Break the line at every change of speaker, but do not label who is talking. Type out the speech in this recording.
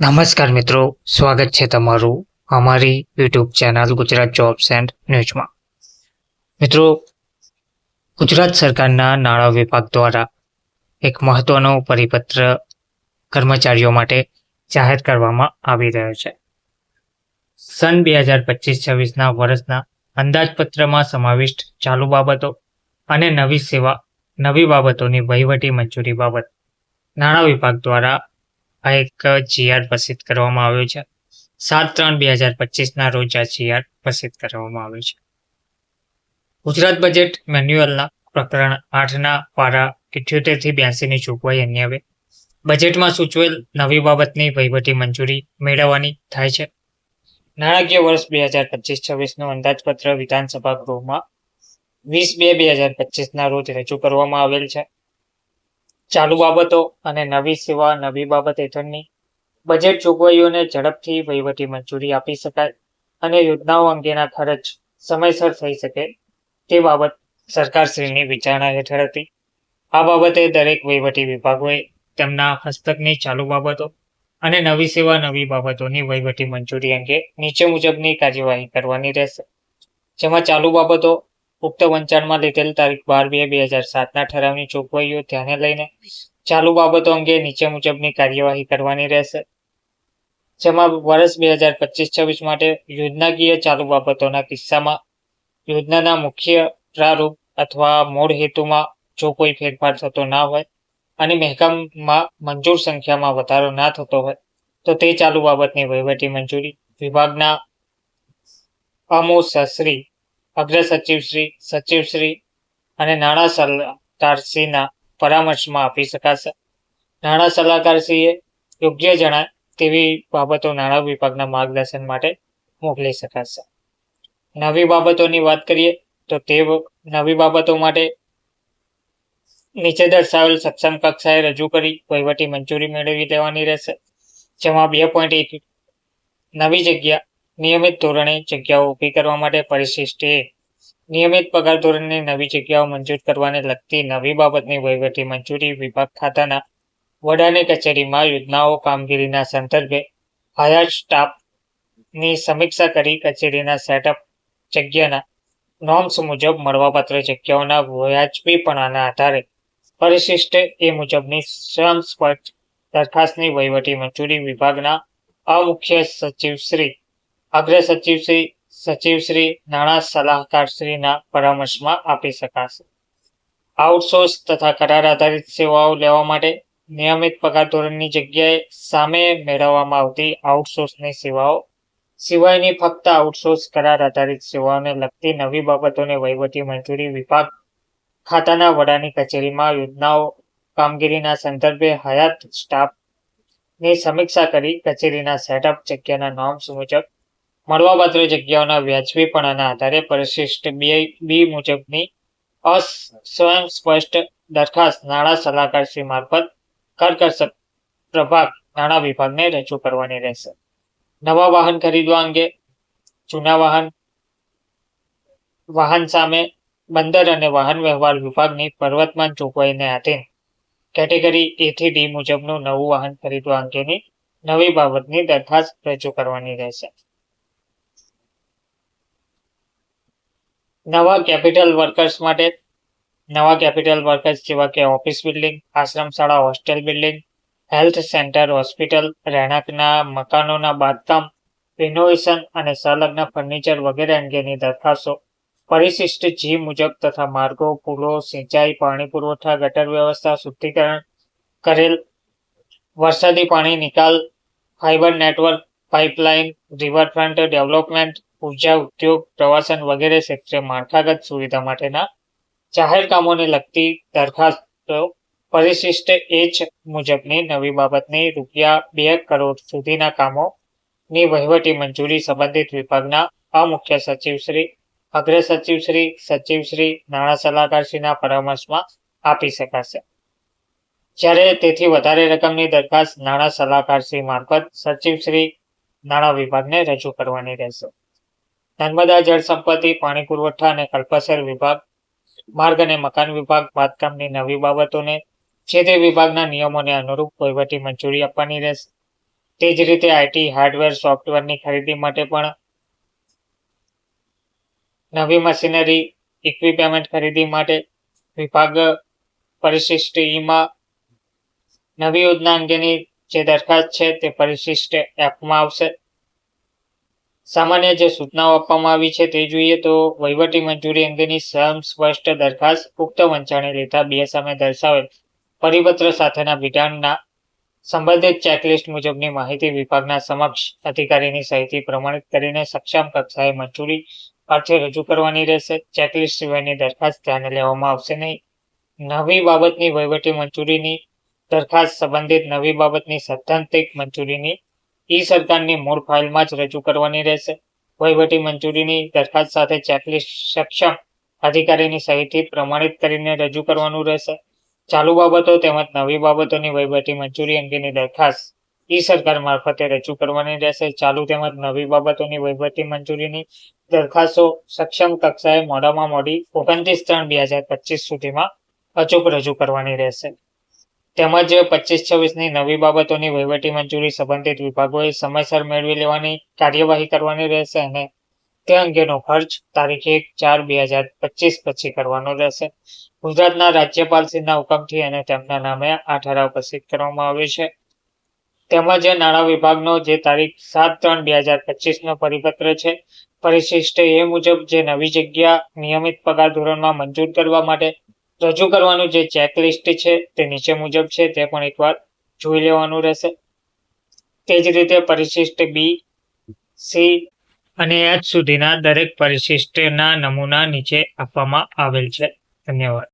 નમસ્કાર મિત્રો, સ્વાગત છે તમારું અમારી YouTube channel Gujarat jobs and ન્યૂઝમાં. મિત્રો, ગુજરાત સરકારના નાણાં વિભાગ દ્વારા એક મહત્વનો પરિપત્ર કર્મચારીઓ માટે જાહેર કરવામાં આવી રહ્યો છે. સન બે હજાર પચીસ છવ્વીસના વર્ષના અંદાજપત્રમાં સમાવિષ્ટ ચાલુ બાબતો અને નવી સેવા, નવી બાબતોની વહીવટી મંજૂરી બાબત નાણાં વિભાગ દ્વારા આ એક જીઆર પ્રસિદ્ધ કરવામાં આવ્યો છે. સાત ત્રણ બે હજાર પચીસના રોજ આ જીઆર પ્રસિદ્ધ કરવામાં આવ્યો છે. ગુજરાત બજેટ મેન્યુઅલના પ્રકરણ આઠના પારા ઇઠ્યોતેરથી બ્યાસીની જોગવાઈ અન્યવે બજેટમાં સૂચવેલ નવી બાબતની વહીવટી મંજૂરી મેળવવાની થાય છે. નાણાકીય વર્ષ બે હજાર પચીસ છવ્વીસનું અંદાજપત્ર વિધાનસભા ગૃહમાં વીસ બે બે હજાર પચીસના રોજ રજૂ કરવામાં આવેલ છે. ચાલુ બાબતો અને નવી સેવા, નવી બાબત હેઠળની બજેટ જોગવાઈઓને ઝડપથી વહીવટી મંજૂરી આપી શકાય અને યોજનાઓ અંગેના ખર્ચ સમયસર થઈ શકે તે બાબત સરકારશ્રીની વિચારણા હેઠળ હતી. આ બાબતે દરેક વહીવટી વિભાગોએ તેમના હસ્તકની ચાલુ બાબતો અને નવી સેવા, નવી બાબતોની વહીવટી મંજૂરી અંગે નીચે મુજબની કાર્યવાહી કરવાની રહેશે. જેમાં ચાલુ બાબતો ઉક્ત વંચાણમાં લીધેલ તારીખ બાર બે બે હજાર સાતના ઠરાવની જોગવાઈઓ ધ્યાને લઈને ચાલુ બાબતો અંગે નીચે મુજબની કાર્યવાહી કરવાની રહેશે. જેમાં વર્ષ બે હજાર પચીસ છવ્વીસ માટે યોજનાકીય ચાલુ બાબતોના કિસ્સામાં યોજનાના મુખ્ય પ્રારૂપ અથવા મૂળ હેતુમાં જો કોઈ ફેરફાર થતો ના હોય અને મહેકમમાં મંજૂર સંખ્યામાં વધારો ના થતો હોય, તો તે ચાલુ બાબતની વહીવટી મંજૂરી વિભાગના અમોસશ્રી અગ્ર સચિવશ્રી સચિવશ્રી અને નાણાં સલાહકારશ્રીના પરામર્શમાં આપી શકાશે. નાણાં સલાહકારશ્રીએ યોગ્ય જણાય તેવી બાબતો નાણાં વિભાગના માર્ગદર્શન માટે મોકલી શકાશે. નવી બાબતોની વાત કરીએ તો તે નવી બાબતો માટે નીચે દર્શાવેલ સક્ષમ કક્ષાએ રજૂ કરી વહીવટી મંજૂરી મેળવી દેવાની રહેશે. જેમાં બે પોઈન્ટ એક, નવી જગ્યા નિયમિત ધોરણે જગ્યાઓ ઊભી કરવા માટે પરિશિષ્ટ નિયમિત પગાર ધોરણની નવી જગ્યાઓ મંજૂર કરવાને લગતી નવી બાબતની વહીવટી મંજૂરી વિભાગ ખાતાના વડાની કચેરીમાં યોજનાઓ કામગીરીના સંદર્ભે હયાત સ્ટાફની સમીક્ષા કરી કચેરીના સેટઅપ જગ્યાના નોર્મ્સ મુજબ મળવાપાત્ર જગ્યાઓના વ્યાજબીપણાના આધારે પરિશિષ્ટ એ મુજબની સ્પષ્ટ દરખાસ્તની વહીવટી મંજૂરી વિભાગના અમુખ્ય સચિવશ્રી અગ્ર સચિવશ્રી સચિવશ્રી નાણાં સલાહકારશ્રીના પરામર્શમાં આપી શકાશે. આઉટસોર્સ તથા કરાર આધારિત સેવાઓ લેવા માટે નિયમિત પગાર ધોરણની જગ્યાએ સામે મેળવવામાં આવતી આઉટસોર્સની સેવાઓ, સિવાયની ફક્ત આઉટસોર્સ કરાર આધારિત સેવાઓને લગતી નવી બાબતોને વહીવટી મંજૂરી વિભાગ, ખાતાના વડાની કચેરીમાં યોજનાઓ, કામગીરીના સંદર્ભે હયાત સ્ટાફની સમીક્ષા કરી કચેરીના સેટઅપ જગ્યાના નોર્મ્સ મુજબ મળવાપાત્ર જગ્યાઓના વ્યાજબીપણાના આધારે પરિશિષ્ટ બી મુજબની અસ્વયં સ્પષ્ટ દરખાસ્ત નાણાં સલાહકારશ્રી મારફત કરકસર પ્રભાગ નાણાં વિભાગને રજૂ કરવાની રહેશે. નવા વાહન ખરીદવા અંગે જૂના વાહન વાહન સામે બંદર અને વાહન વ્યવહાર વિભાગની પર્વતમાન જોગવાઈને આધીન કેટેગરી એ ડી મુજબનું નવું વાહન ખરીદવા અંગેની નવી બાબતની દરખાસ્ત રજૂ કરવાની રહેશે. નવા કેપિટલ વર્કર્સ માટે, નવા કેપિટલ વર્કર્સ જેવા કે ઓફિસ બિલ્ડિંગ આશ્રમ શાળા hostel building health centre hospital રહેણાંકના, મકાનોના બાંધકામ રિનોવેશન અને સંલગ્ન ફર્નિચર વગેરે અંગેની દરખાસ્તો, પરિશિષ્ટ જી મુજબ તથા માર્ગો, પુલો, સિંચાઈ, પાણી પુરવઠા, ગટર વ્યવસ્થા, શુદ્ધિકરણ કરેલ, વરસાદી પાણી નિકાલ fibre network pipeline riverfront development ઊર્જા ઉદ્યોગ, પ્રવાસન વગેરે ક્ષેત્રે માળખાગત સુવિધા માટેના જાહેર કામોને લગતી દરખાસ્તો પરિશિષ્ટ એચ મુજબની નવી બાબતની રૂપિયા બે કરોડ સુધીના કામોની વહીવટી મંજૂરી સંબંધિત વિભાગના અમુખ્ય સચિવશ્રી અગ્ર સચિવશ્રી સચિવશ્રી નાણાં સલાહકારશ્રીના પરામર્શમાં આપી શકાશે. જ્યારે તેથી વધારે રકમની દરખાસ્ત નાણાં સલાહકારશ્રી મારફત સચિવશ્રી નાણાં વિભાગને રજૂ કરવાની રહેશે. નર્મદા જળ સંપત્તિ, પાણી પુરવઠા અને કલ્પસર વિભાગ, માર્ગ અને મકાન વિભાગ બાંધકામની નવી બાબતોને જે તે વિભાગના નિયમોને અનુરૂપ વહીવટી મંજૂરી આપવાની રહેશે. તે જ રીતે આઈટી હાર્ડવેર, સોફ્ટવેરની ખરીદી માટે પણ નવી મશીનરી, ઇક્વિપમેન્ટ ખરીદી માટે વિભાગ પરિશિષ્ટ ઈમાં નવી યોજના અંગેની જે દરખાસ્ત છે તે પરિશિષ્ટ એપમાં આવશે. સામાન્ય જે સૂચનાઓ આપવામાં આવી છે તે જોઈએ તો વહીવટી મંજૂરી અંગેની સ્વયં સ્પષ્ટ દરખાસ્ત ઉક્ત વંચાણી લેતા બે સામે દર્શાવેલ પરિપત્ર સાથેના વિધાનના સંબંધિત ચેકલિસ્ટ મુજબની માહિતી વિભાગના સમક્ષ અધિકારીની સહીથી પ્રમાણિત કરીને સક્ષમ કક્ષાએ મંજૂરી અર્થે રજૂ કરવાની રહેશે. ચેકલિસ્ટ સિવાયની દરખાસ્ત ધ્યાને લેવામાં આવશે નહીં. નવી બાબતની વહીવટી મંજૂરીની દરખાસ્ત સંબંધિત નવી બાબતની સૈદ્ધાંતિક મંજૂરીની ઈ સરકારની મૂળ ફાઇલમાં જ રજૂ કરવાની રહેશે. વહીવટી મંજૂરીની દરખાસ્ત સાથે ચેકલિસ્ટ સક્ષમ અધિકારીની સહીથી પ્રમાણિત કરીને રજૂ કરવાનું રહેશે. ચાલુ બાબતો તેમજ નવી બાબતોની વહીવટી મંજૂરી અંગેની દરખાસ્ત ઈ સરકાર મારફતે રજૂ કરવાની રહેશે. ચાલુ તેમજ નવી બાબતોની વહીવટી મંજૂરીની દરખાસ્તો સક્ષમ કક્ષાએ મોડામાં મોડી ઓગણત્રીસ ત્રણ બે હજાર પચીસ સુધીમાં અચૂક રજૂ કરવાની રહેશે. તેમજ પચીસ છવ્વીસની નવી બાબતોની વહીવટી મંજૂરી સંબંધિત વિભાગોએ સમયસર મેળવી લેવાની કાર્યવાહી કરવાની રહેશે અને તે અંગેનો ખર્ચ તારીખ એક ચાર બે હજાર પચીસ પછી કરવાનો રહેશે. ગુજરાતના રાજ્યપાલશ્રીના હુકમથી અને તેમના નામે આ ઠરાવ પ્રસિદ્ધ કરવામાં આવ્યો છે. તેમજ નાણાં વિભાગનો જે તારીખ સાત ત્રણ બે હજાર પચીસનો પરિપત્ર છે, પરિશિષ્ટ એ મુજબ જે નવી જગ્યા નિયમિત પગાર ધોરણમાં મંજૂર કરવા માટે રજૂ કરવાનું જે ચેકલિસ્ટ છે તે નીચે મુજબ છે, તે પણ એકવાર જોઈ લેવાનું રહેશે. તે જ રીતે પરિશિષ્ટ બી સી અને એચ સુધીના દરેક પરિશિષ્ટના નમૂના નીચે આપવામાં આવેલ છે. ધન્યવાદ.